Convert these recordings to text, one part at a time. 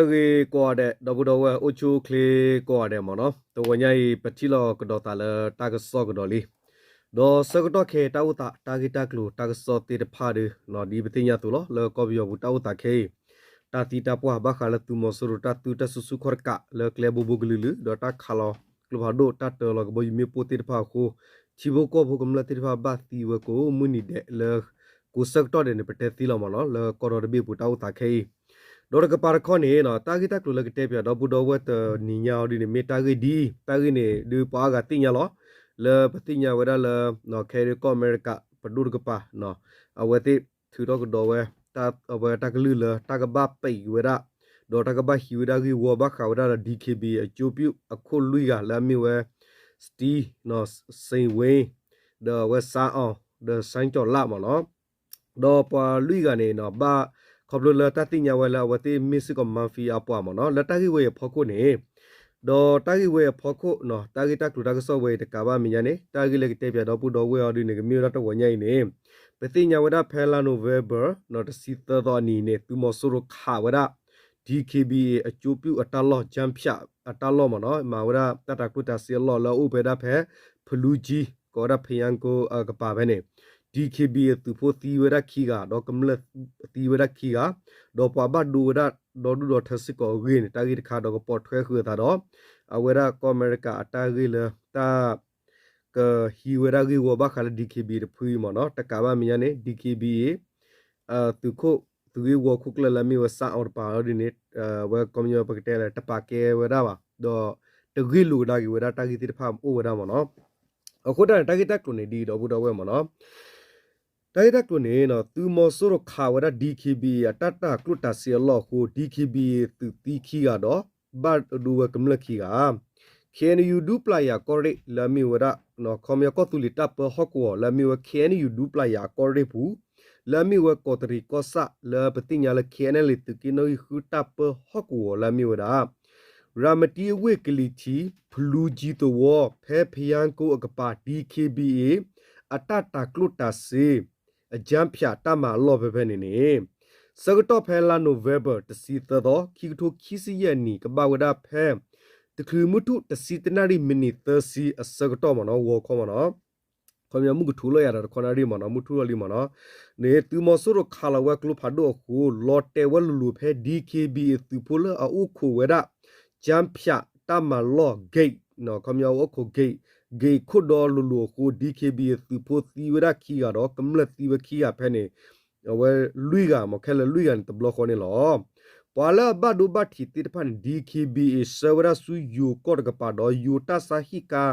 လကေကွာတဲ့ဒဘူတော်ဝဲအိုချိုကလေကွာတဲ့မနော်တော့ဝညာဤပတိလောကတော်တာလတာကစောကတော်လီဒေါ်စကတော့ခေတာဝတာတာဂီတာကလူတာကစောတေတဖာဒီနော်ဒီပတိညာတူလောလောကောဘီယောဘူတာဝတာခေတာတီတာပွားဘခါလတူမဆရတာတူတဆူဆူခေါ်ကလောကလေဘူဘူဂလူလူဒေါ်တာခါလောကလဘာဒိုတာတလောကဘယမီပိုတေတဖာခိုချီဘကောဘကမလတေတဖာဘာတီဝကိုမူနီတဲ့လောကိုစကတော့တဲ့ပတက်တီလောမနော်လောကော်ရဘီဘူတာဝတာခေ ဒေါ်ကပါရခွန်နေနော်တာဂီတာကလူလကတဲ့ပြတော့ဘူတော်ဝတ်နီညာဒီနေမေတာဂီဒီတာဂီနေဒီပါကတိညာလောလေပတိညာဝရလနော်ခဲရီကောအမေရိကပဒူကပါနော်အဝတိထူတော့ကတော့ဝဲတာအဝတာကလူလတာကဘပိဝရဒေါ်တာကဘဟီဝရဂီဝဘခါဝရ DKB အချိုးပြုအခုလူကလာမီဝဲစတီနော်စိန်ဝင်းဒေါ်ဝဲစာအောင်ဒေါ်ဆိုင်ကျော်လာမနော်ဒေါ်ပါလူကနေနော်ဘာ ခေါပလိုလတတိညာဝဲလာဝတိမစ်စကမန်ဖီအပွားမနော်လတကိဝဲဖောကုနေဒေါ်တာကိဝဲဖောကုနော်တာကိတကလူတာကဆော့ဝဲတကဘာမညာနေတာကိလက်တဲ့ပြတော့ပူတော်ဝဲအော်ဒီနေကမြေရတော့ဝညိုင်နေပတိညာဝဒဖဲလာနိုဗ ెంబర్ နော်တစီသတော်နီနေသူမဆုရခဝဒ DKB အကျိုးပြုအတလော့ဂျမ်ဖြအတလော့မနော်မာဝဒတတကုတစီလော့လောဥဖေဒဖဲဖလူကြီးကောရဖယံကိုအကပါပဲနေ DKB သူဖို့တီဝရခီကတော့ကမလတီဝရခီကတော့ပဘဒူရဒေါ်ဒူဒေါ်ထစကောဂင်းတာဂီတခါတော့ပေါ်ထွဲခွေတာတော့အဝရကောအမေရိကအတာဂီလတာကဟီဝရဂီဝဘခါလ DKB တဖူးမနော်တကဘာမီယနေ DKB အသူခုသူဝခုကလလမီဝဆာအော်ပါဒီနေဝဲကွန်မြူပကတဲတပကေဝရပါတော့တဂီလူဒါဂီဝရတာဂီတိဖာအိုဝရမနော်အခုတတာဂီတက်ကိုနေဒီတော့ဘူးတော့ဝဲမနော် တိုက်တက်ကိုနေနော်သူမော်ဆိုရခါဝရ DKB ရတတကလုတစီလောကို DKB သူတီခီကတော့ဘတ်ဒူဝကမလခီက can you do player correct လာမီဝရနော်ခမယကတူလီတပ်ဟောကောလာမီဝ can you do player correct ဘူးလာမီဝကောတရီကောဆာလာပတိညာလ can လေတကီနိုခူတပ်ဟောကောလာမီဝရာရာမတီဝေကလီချီဖလူဂျီတိုဝဖဲဖယန်ကိုအကပါ DKBA အတတကလုတစီ အကြမ်းဖြာတမလော့ဘဘနေနေစကတော့ဖဲလာနိုဗေဘာတစီသတော့ခီထိုခီစီယနီကဘာဝဒဖဲတခုမှုထုတစီတနာရီမိနစ်30အစကတော့မနော်ဝခေါ်မနော်ခွန်မြမှုကထူလို့ရတာခေါနာရီမနော်မှုထူလို့လီမနော်နေတူမဆူရခါလာဝကလုဖာဒိုခုလော်တဲဝလူလူဖဲ DKB သူပိုလအုခုဝဒဂျမ်ဖြာတမလော့ဂိတ်နော်ခွန်မြဝခုဂိတ် ဂေခုဒေါ်လူလူကို DKB သူဖို့သီဝရခီကတော့ကမ္လသီဝခီရဖဲနေဝဲလူကမခဲလလူကန်တဘလခေါနေလောပွာလာဘဒုဘတီတိဖန် DKB ဆဝရဆူယူကော့ကပါတော့ယူတာဆာဟီကာ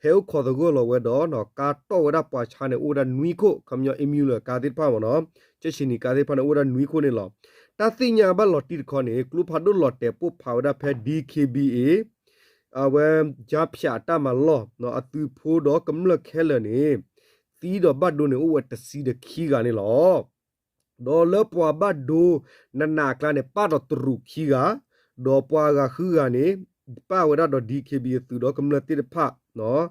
ဟဲခေါ်တဲ့ကိုလောဝဲတော့နော်ကာတော့ဝရပွာချာနေဦးရနွီကိုခမယအမီလကာတိဖာမနော်ချက်ရှင်နီကာတိဖာနေဦးရနွီကိုနေလောတာသိညာဘလော်တီခေါနေကလူဖာဒုလော်တေပုဖာဝရဖဲ DKBA အဝဲဂျာဖြာတမလောနော်အတူဖိုးတော့ကမ္လခဲလနေတီးတော့ဘတ်ဒိုနေဥဝတစီတခီကနေလောဒေါ်လပွားဘတ်ဒိုနနာကလာနေပါတော့တရုခီကဒေါ်ပွားကခူကနေပါဝရတော့ DKB သူတော့ကမ္လတိတဖနော်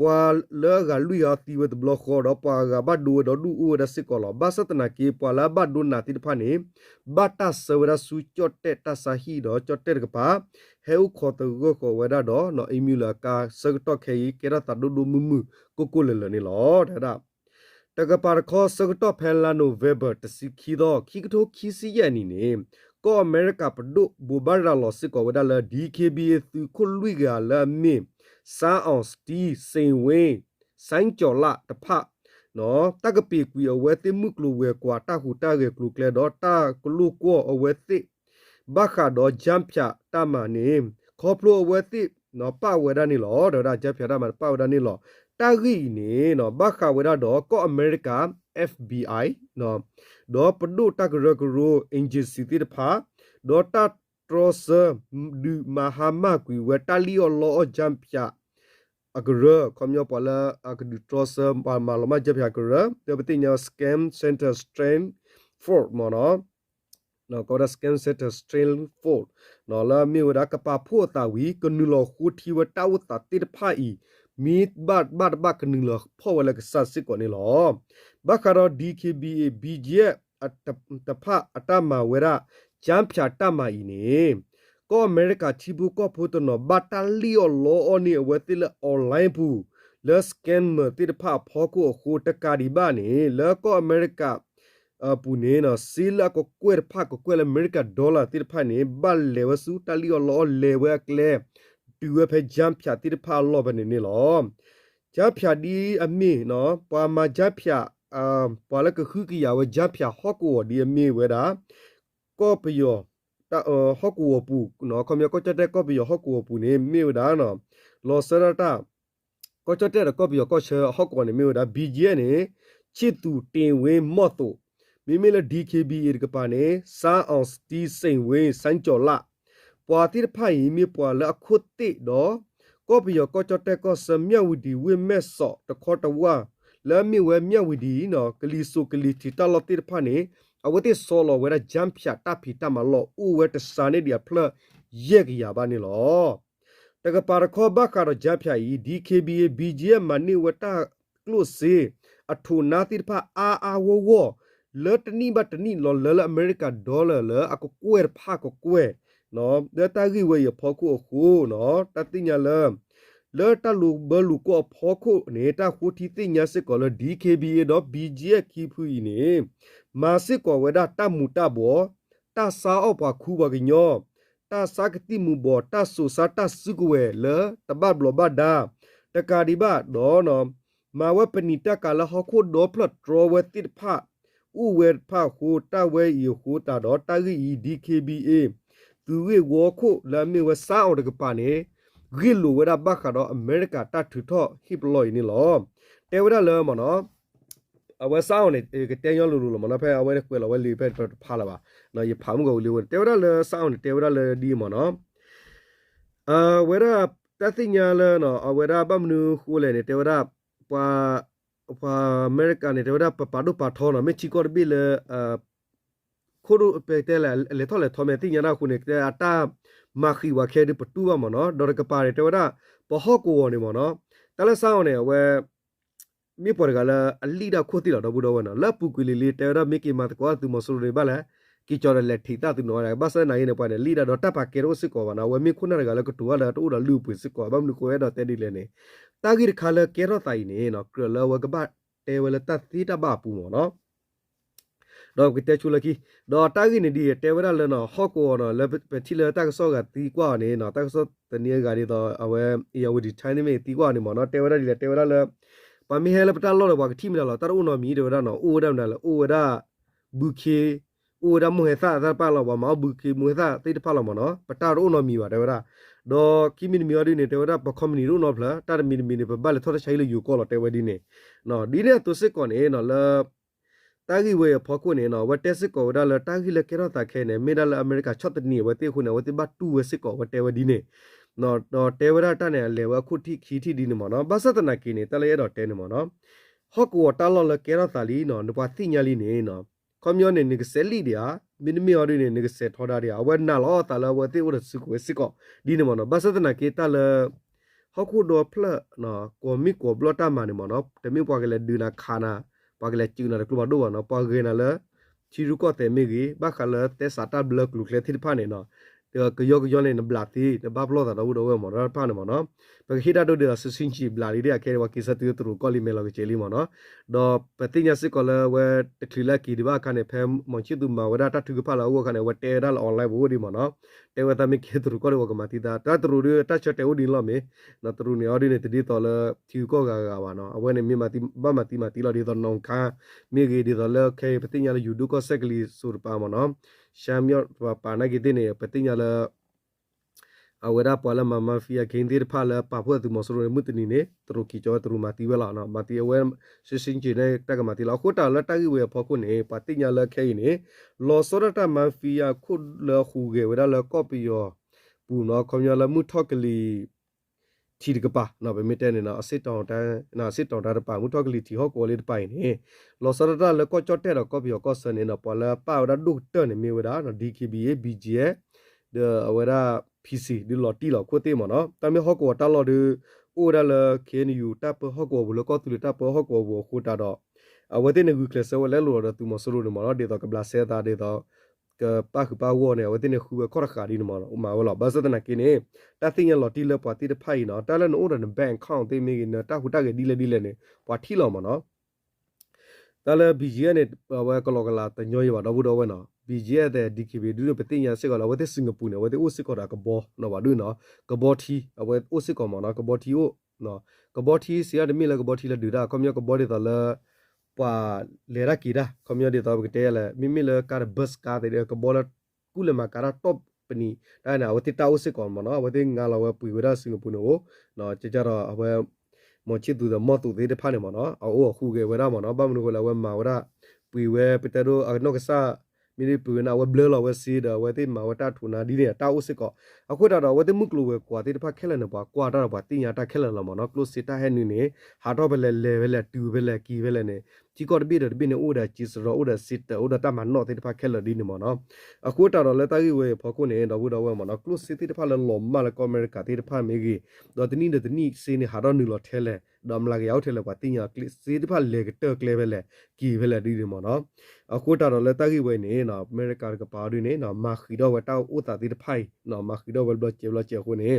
ပွာလေကလူရတီဝတ်ဘလခေါ်တော့ပွာကဘတ်ဒိုတော့ဒူဥဒစစ်ကောလဘာစတနာကေပွာလာဘတ်ဒိုနာတိတဖနေဘတ်တဆဝရဆူချော့တက်တဆာဟီတော့ချော့တက်ကပါဟဲဥခေါ်တကိုကိုဝရတော့နော်အီမီလာကာစကတော့ခေကေရတာဒူဒူမူမူကိုကိုလလနေလောတဲ့ဒါတကပါခေါ်စကတော့ဖဲလာနိုဗေဘာတစီခီတော့ခီကတိုခီစီယနီနေကောအမေရိကပဒုဘူဘာရာလောစစ်ကောဝဒါလာ DKBA သူခုလွိကလာမင်း စာအောင်စတီစိန်ဝင်းဆိုင်းကျော်လာတဖနော်တကပေကွေအဝဲတိမှုကလူဝဲကွာတခုတကေကလူကလေတော့တကလူကောအဝဲတိဘခါတော့ဂျမ်ဖြာတမနေခေါပလိုအဝဲတိနော်ပဝဲဒနီလောတော့ဂျမ်ဖြာတမပဝဲဒနီလောတဂီနေနော်ဘခါဝဲတော့ကောအမေရိက FBI နော်ဒေါ်ပဒုတကရကရိုအင်ဂျင်စီတိတဖာဒေါ်တာ ထရဆာဒူမဟာမကွေဝတာလီယောလောဂျမ်ဖြာအကရခမယောပလာအကဒူထရဆာပါမလမဂျမ်ဖြာကရတပတိညာစကမ်စင်တာစထရန်ဖော့မနောနော်ကောဒစကန်စက်တာစထရန်ဖော့နော်လာမီဝဒကပါဖို့တာဝီကနူလောခူတီဝတာဝတာတိတဖာအီမီဘတ်ဘတ်ဘတ်ကနူလောဖော့ဝလကဆတ်စစ်ကိုနေလောဘခါရော DKBA BJ အတတဖအတမဝရ ဂျမ်ဖြာတမအီနေကောအမေရိကချီဘူးကောဖိုတနောဘတာလီယိုလောအနီဝဲတိလအွန်လိုင်းဘူးလစကန်မတိတဖဖောကိုခိုတကာဒီဘာနေလောကောအမေရိကအပူနေနော်စီလာကိုကွဲဖကိုကွဲလအမေရိကဒေါ်လာတိတဖနေဘတ်လေဝဆူတလီယိုလောလေဝဲကလေတူဝဲဖဂျမ်ဖြာတိတဖလောဘနေနေလောဂျမ်ဖြာဒီအမီနော်ပွာမာဂျမ်ဖြာအာပွာလကခုကီယာဝဂျမ်ဖြာဟော့ကိုဒီအမီဝဲတာ ကောပယောတာဟော့ကိုပူနော်ခမယောကောချက်တဲ့ကောပယောဟော့ကိုပူနေမြေဒါနော်လောဆရတာကောချက်တဲ့ကောပယောကောချေဟော့ကိုနေမြေဒါဘီဂျီနေချစ်တူတင်ဝင်းမော့တူမိမိလ DKB ရကပါနေစာအောင်စတီစိန်ဝင်းစန်းကျော်လာပွာတိဖိုင်မြေပွာလအခုတိတော့ကောပယောကောချက်တဲ့ကောစမြဝဒီဝင်းမဲ့စော့တခေါ်တဝါလဲမြဝဲမြဝဒီနော်ကလီဆိုကလီတီတလတိဖာနေ အဝတိဆောလောဝဲဂျမ်ဖြာတဖီတမလောဥဝဲတစာနေဒီဖလယက်ကရပါနေလောတကပါရခောဘခါရဂျမ်ဖြာဤ DKBA BGM မနိဝတကလုစီအထူနာတိဖာအာအာဝဝလော်တနီဘတ်နီလော်လလအမေရိကဒေါ်လာလအကကွဲဖာကကွဲနော်ဒတာဂီဝေဖောခုခုနော်တတိညာလ လော်တလူဘလူကိုဖောခုနေတာခုတီတိညာစစ်ကောလ DKBA တော့ BGM ခီဖူဤနေမာစစ်ကောဝဒတမူတဘောတဆာအော့ပါခူပါကညောတဆာကတိမူဘောတဆူစာတစုကွယ်လတဘဘလဘဒါတကာဒီဘဒေါ်နောမာဝပနိတကလဟခုဒေါပလတ်ဒရဝတိဖာဥဝဲဖာခုတဝဲယခုတာတော့တဂီ DKBA သူဝေဝခုလာမေဝစာအော်တကပါနေ ဂီလိုဝဒဘခါတော့အမေရိကတထူထော့ဟိပလော်နီလောတဲဝဒလောမနော်အဝဲဆောင်းနေကတဲရောလူလူမနဖဲအဝဲကွယ်လဝဲလီဖဲဖာလာပါနော်ရဖာမှုကိုလီဝတဲဝဒလဆောင်းတဲဝဒလဒီမနော်အဝဲရတသိညာလနော်အဝဲရပမနူခူလေနေတဲဝဒပွာပွာအမေရိကန်နေတဲဝဒပပါဒုပါထောနော်မချီကောဘီလေအခိုးပဲတဲလေလေထော်လေထော်မဲတိညာနာခုနေတဲ့အတာ မာခီဝါခဲဒီပတူဝမနော်ဒေါ်ကပါရတဲဝဒပဟော့ကိုဝနေမနော်တလဆောင်းနေဝဲမြေပေါ်ကလည်းအလီဒါခိုတိတော့ဘူးတော့ဝနော်လက်ပူကွေလီလီတဲရမီကီမတ်ကွာသူမဆူရီပါလေကီချော်လက်ထိတာသူနော်ဘာစနိုင်နေပွားနေလီဒါတော့တပ်ပါကေရိုစစ်ကောပါနော်ဝမီခုနကလည်းကတူဝလာတူရလူပွစစ်ကောဘာမလူကိုရတော့တဲဒီလေနေတာဂီခါလကေရောတိုင်နေနော်ကလဝကဘတဲဝလတသီတဘပူမောနော် တော့ကတဲ့ချူလကီတော့တာဂီနေဒီတဲဝရလနော်ဟော့ကောနော်လက်ပတိလတက်ဆော့ကတီကွာနေနော်တက်ဆော့တနီဂါရီတော့အဝဲအယဝဒီထိုင်းနေမေတီကွာနေမောနော်တဲဝရဒီတဲဝရလပမီဟဲလပတလောဘကတိမလာတရုံနော်မီဒေဝရနော်အိုဒမ်နလအိုဝဒဘူခေအိုဒမ်မဟေသာသပါလောဘမဘူခေမဟေသာတိတဖလောမနော်ပတရုံနော်မီပါဒေဝရဒေါ်ကီမီမီယဒီနေတေဝဒပခမနီရုနော်ဖလာတာမီမီနေပဘလထောချိုင်လယူကောလတေဝဒီနေနော်ဒီနေသူစစ်ကောနေနော်လာ တာဂီဝေဖောကုနေနော်ဝတက်စစ်ကောဒါလတာဂီလကေရတာခဲနေမေဒါလအမေရိကချတ်တနီဝတေခုနေဝတေဘတ်တူဝစစ်ကောဝတေဝဒီနေနော်တော့တေဝရတာနေလေဝခုတိခီတီဒီနေမနော်ဘာသတနာကီနေတလေရတော့တဲနေမနော်ဟော့ကောတာလောလကေရတာလီနော်နပွားတိညာလီနေနော်ကွန်မြူနေနေကဆယ်လီဒီယာမင်းမီအော်ဒီနေကဆယ်ထော်ဒါဒီယာဝဲနာလောတာလဝတေဝရစုကိုစစ်ကောဒီနေမနော်ဘာသတနာကေတာလဟော့ခုဒိုဖလနော်ကိုမီကိုဘလတာမနေမနော်တမီပွားကလေးဒူနာခါနာ ပွားကလေးကျူနာကလဘဒိုနော်ပွားကေနာလချီရုကောတေမီဂီဘာခလတေစာတာဘလကလုကလေတိဖာနေနော် ကယောကယောနေနဘလာတီဘဘလောတာတော့တော့မနော်ဖာနေမနော်ပခိတာတို့တဲ့ဆစင်းချီဘလာလီတဲ့ကဲဝကိစတူတူကောလီမဲလောကချေလီမနော်ဒေါ်ပတိညာစစ်ကောလဝဲတခလီလာကီဒီဘာခနဲ့ဖဲမွန်ချီတူမဝဒတာထုကဖလာဝခနဲ့ဝတဲဒါလအွန်လိုင်းဘူဒီမနော်တဲဝတမီကေတူကောလဝကမတီတာတတူရတချတဲဝဒီလောမေနတူရနီအော်ဒီနေတဒီတော်လချီကောကကပါနော်အဝဲနေမြမတီဘမတီမတီလောဒီတော်နောင်ခါမြေကြီးဒီတော်လခဲပတိညာလယူဒုကောဆက်ကလီစူရပါမနော်ရှမ်ယောပါနာဂီတင်နေပတိညာလအဝရပလမမဖီယာဂိန်ဒီဖာလပပွတ်သူမဆရမုတနီနေတရကီကျော်တရမတီဝလာနော်မတီအဝဲရှစင်းချီနေတကမတီလာခိုတာလတကီဝဲဖောခုနေပတိညာလခဲနေလောစရတမဖီယာခုလခုကေဝရလကောပီယောပူနော်ခွန်ရလမှုထော့ကလီ ချီတကပါနော်ပဲမတဲနေနော်အစစ်တောင်တန်းနော်စစ်တောင်တာတပါငုတော့ကလီတီဟောကောလေးတပိုင်နေလော်စရတာလကော့ချော့တဲ့တော့ကော့ပီယောကော့ဆန်နေနော်ပေါ်လာပါဝဒဒုတ်တနေမီဝဒါနော် DKB ရဲ့ BG ရဲ့ဒါဝဒါ PC ဒီလော်တီလော်ကိုတေးမနော်တမီဟောကောတာလော်ဒီအိုဒါလကေနီယူတပ်ဟောကောဘလကော့တူလတပ်ဟောကောဘခိုတာတော့အဝတဲ့နေကူကလဆဝလဲလော်တော့သူမဆလို့နေမနော်ဒေတော့ကဘလာဆဲတာဒေတော့ ကပါခပါဝနေဝတဲ့နေခုခေါရခါဒီနမဥမာဝလာဘာစဒနာကိနေတာသိညာလော်တီလပွားတီတဖိုင်နော်တာလန်အိုဒန်ဘန်ခေါန့်တေးမေကနတာခုတကဒီလေဒီလေနေပွားထီလော်မနော်တာလဘီဂျီနဲ့ဝဲကလောကလာတညောရပါတော့ဘူးတော့ဝဲနော်ဘီဂျီတဲ့ဒီကီဘီဒူပတိညာစစ်ကောလာဝတဲ့စင်ကာပူနဲ့ဝတဲ့အိုစစ်ကောတာကဘောနော်ပါဒူနော်ကဘောထီဝဲအိုစစ်ကောမနော်ကဘောထီအိုနော်ကဘောထီစီရဒမီလကဘောထီလဒူဒါကွန်မြကဘောဒီတလာ ပွာလေရကီဒါကွန်မြဒီတော့ကတဲလေမိမိလကာဘတ်ကာတဲ့ကဘောလကုလမကာရာတော့ပနီဒါနာဝတိတာအိုစစ်ကောမနော်ဝတဲ့ငါလာဝပွေဝဒါစင်ကာပူနော်နော်ကြကြတော့အဝဲမချစ်သူတော့မတူသေးတဲ့ဖားနေမနော်အိုခုကေဝရမနော်ဘာမလို့ကလည်းဝဲမာဝရပွေဝဲပတရိုအနောက်ကစား မိနိပူနာဝဘလလဝစီဒဝတိမဝတာထူနာဒီနေတာအိုစစ်ကောအခုတော့ဝတိမှုကလိုဝဲကွာတိတဖခဲလနေပါကွာတော့ပါတင်ညာတာခဲလလမနော်ကလိုစစ်တာဟဲနေနေဟာတော့ဘလဲလေဘလဲတူဘလဲကီဘလဲနေ ជីကောတပိတပိနေအိုဒါជីစရောအိုဒါစစ်တအိုဒါတမနောတိတဖခဲလဒီနေမနော်အခုတော့လက်တာကြီးဝဲဖခုနေတော့ဘူးတော့ဝဲမနော်ကလိုစစ်တိတဖလလောမလကောအမေရိကတိတဖမေကြီးတော့တနည်းတနည်းစေနေဟာတော့နူလောထဲလဲဒမ်လာရောက်ထဲလဲပါတင်ညာကလစ်စေတဖလေကတက်လေဘလဲကီဘလဲဒီနေမနော်အခုတော့လက်တာကြီးဝဲနေနော်အမေရိကကပါရီနေနော်မာခီတော့ဝတောက်ဥတာတိတဖိုင်နော်မာခီတော့ဝဘလချေဘလချေခုနေ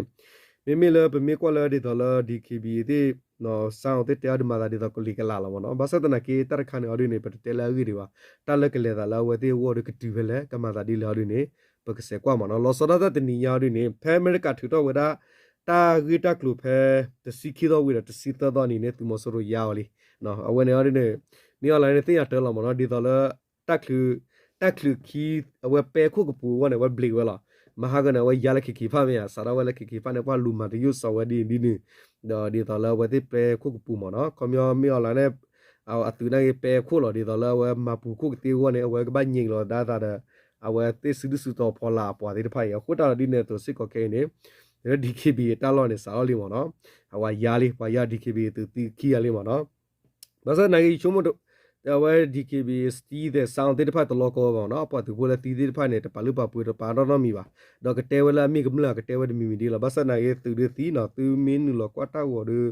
မိမိလပမိကွာလာဒီတော့လာဒီကီဘီဒီ နော်ဆောင်းတဲ့တရားဒီမာဒီတော့ကလီကလာလာမနော်ဘာသတနာကေတရခန်အော်ဒီနေပတဲလာကြီးဒီပါတလကလေသာလာဝတိဝရကတူပဲလေကမသာဒီလာဒီနေပကစေကွာမနော်လောစရဒတနီယာဒီနေဖဲအမေရိကထူတော့ဝဒါတာဂီတာကလူဖဲတစီခီတော့ဝီတစီသတော့နေနေသူမဆိုရရအောင်လीနော်အဝနေအော်ဒီနေနီအလိုက်နေတင်ရတဲလာမနော်ဒီတော့လာတက်လူတက်လူခီအဝပဲခုကပူဝနေဝဘလီဝလာ မဟာကနဝရလခိခိဖာမေဆာရဝလခိခိဖာနေပွားလူမတယုစဝဒီဒီနေဒေါ်ဒီတော်လာဝတိပဲခုကပူမနော်ကွန်မြမီအလာနေအော်အတူနေပဲခုလော်ဒီတော်လာဝမပူခုကတေဝနေဝကဘာညင်လောဒါဒါအဝတေစုဒုစုတော်ဖောလာပွားဒီဖိုင်ခုတာဒီနေတော့စစ်ကောခဲနေဒီ DKB တာလော်နေစာလော်လီမနော်အဝယာလီ တဲ့ဝဲ DKB စတီးတဲ့ဆောင်းတဲ့တစ်ဖက်တလောကောပေါ့နော်အပေါ်သူဘိုးလည်းတီးတဲ့တစ်ဖက်နဲ့တပါလို့ပါပွေတော့ပါတော့တော့မိပါတော့ကတဲဝဲလာမိကမလာကတဲဝဲမိမိဒီလားဘာစနာရဲ့သူတွေသီးနော်သူမင်းနူလောကွာတာဝော်တို့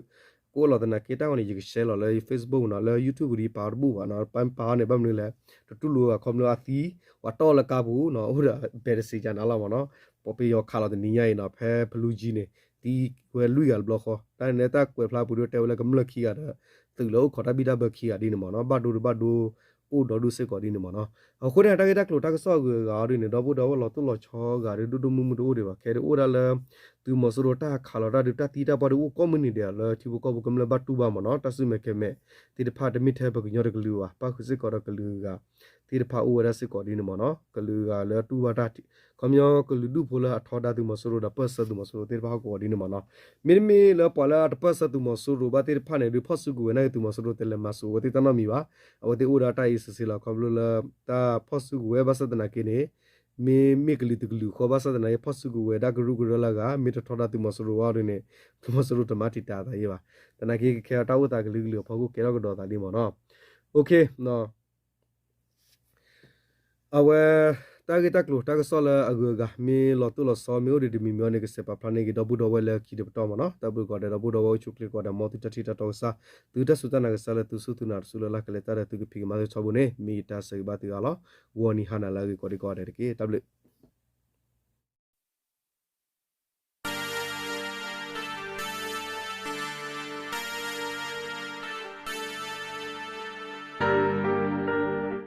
ကိုလော်တနာကေတာဝင်ကြီးရှယ်လော်လေ Facebook နော်လေ YouTube ဒီပါဘူးပါနော်ပန်ပါနေဗမ်လို့လဲတတူလိုကကွန်မြူအသီးဝါတော့လကဘူးနော်ဟုတ်တာဘယ်စီကြနာလာပါနော်ပေါ်ပီယောခါလာတဲ့နီးရရင်တော့ဖဲဘလူးကြီးနေ ဒီကွယ်လူရဘလော့ခေါ်တိုင်းနေတာကွယ်ဖလာဘူးတဲဝလာကမလခီရတာသူလို့ခေါ်တပိတာဘခီရဒီနေမနော်ဘတ်ဒူဘတ်ဒူအိုဒေါ်ဒူစစ်ကောဒီနေမနော်အခုတဲ့တကယ်တကလို့တကဆော့ကဂါရီနေတော့ဘူးတော့လောတူလောချောဂါရီဒူဒူမူမူဒူတွေပါခဲအိုဒါလဲသူမစရိုတာခါလာတာတတီတာပါဒူကွန်မြူနီတီလဲချီဘကောဘကမလဘတ်တူပါမနော်တဆုမခဲမဲတီတဖာတမိထဲဘကညောတကလူပါပါခုစစ်ကောတကလူက တီတဖာအိုဝရစစ်ကောဒီနေမနော်ကလူကလဲတူပါတာကမျောကလူဒူဖိုလာထောဒါသူမစရိုတာပတ်ဆသူမစရိုတီတဖာကောဒီနေမနော်မင်းမီလဲပေါ်လာတပတ်ဆသူမစရိုဘာတီတဖာနေဒီဖတ်စုကူနေသူမစရိုတယ်လမဆူဝတီတနမီပါအဝတီအိုဒါတိုင်စစီလာကဘလလာတာဖတ်စုကူဝဲဘဆဒနာကိနေမေမေကလီတကလူခောဘဆဒနာရဖတ်စုကူဝဲဒါဂရုဂရလာကမေတထောဒါသူမစရိုဝါရနေသူမစရိုတမတီတာတာရေးပါတနာကိခေတာဝတာကလူကလူဖောက်ကူကေတော့ကတော့တာလီမောနော်โอเคနော် အဝဲတာဂီတက်လို့တာကဆောလာအဂဂမီလောတူလောဆောမီယိုဒီဒီမီမျောနေကစပပနေကဒဘူဒဝဲလကီဒပတော်မနော်တဘူကောဒဘူဒဝဲချုကလီကောဒမောတိတတိတတော်စာသူတဆုတနာကဆလာသူဆုသူနာဆူလာကလေတာတဲ့သူကဖိကမာချောဘူးနေမီတာစေဘာတီအလောဝနီဟာနာလာကောဒီကောတဲ့ကေတဘလ